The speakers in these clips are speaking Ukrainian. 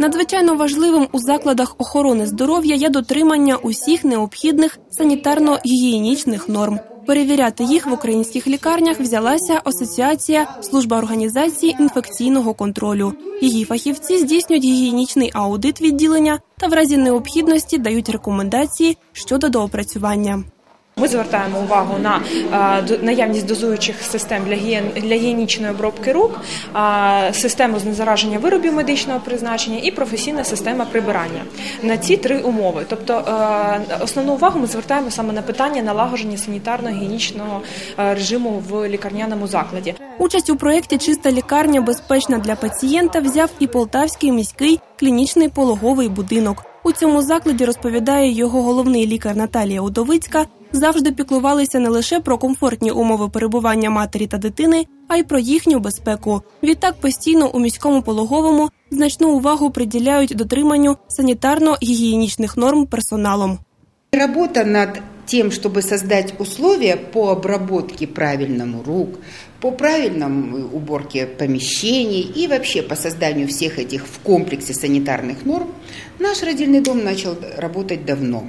Надзвичайно важливим у закладах охорони здоров'я є дотримання усіх необхідних санітарно-гігієнічних норм. Перевіряти їх в українських лікарнях взялася Асоціація служба організації інфекційного контролю. Її фахівці здійснюють гігієнічний аудит відділення та в разі необхідності дають рекомендації щодо доопрацювання. Ми звертаємо увагу на наявність дозуючих систем для для гігієнічної обробки рук, а, систему знезараження виробів медичного призначення і професійна система прибирання на ці три умови. Тобто е, основну увагу ми звертаємо саме на питання налагодження санітарно-гігієнічного е, режиму в лікарняному закладі. Участь у проєкті Чиста лікарня безпечна для пацієнта взяв і Полтавський міський клінічний пологовий будинок. У цьому закладі розповідає його головний лікар Наталія Удовицька Завжди піклувалися не лише про комфортні умови перебування матері та дитини, а й про їхню безпеку. Відтак постійно у міському пологовому значну увагу приділяють дотриманню санітарно-гігієнічних норм персоналом. Работа над тем, чтобы создать условия по обработке правильному рук, по правильному уборке помещений и вообще по созданию всех этих в комплексе санитарных норм, наш родильный дом начал работать давно.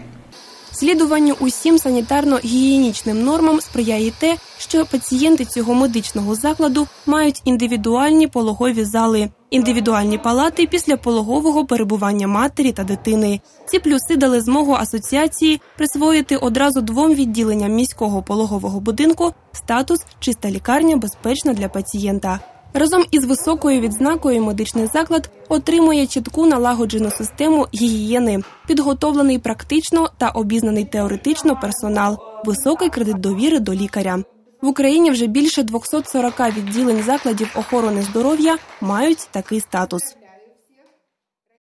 Слідуванню усім санітарно-гігієнічним нормам сприяє те, що пацієнти цього медичного закладу мають індивідуальні пологові зали, індивідуальні палати після пологового перебування матері та дитини. Ці плюси дали змогу асоціації присвоїти одразу двом відділенням міського пологового будинку статус чиста лікарня безпечна для пацієнта. Разом із високою відзнакою медичний заклад отримує чітку налагоджену систему гігієни, підготовлений практично та обізнаний теоретично персонал, високий кредит довіри до лікаря. В Україні вже більше 240 відділень закладів охорони здоров'я мають такий статус.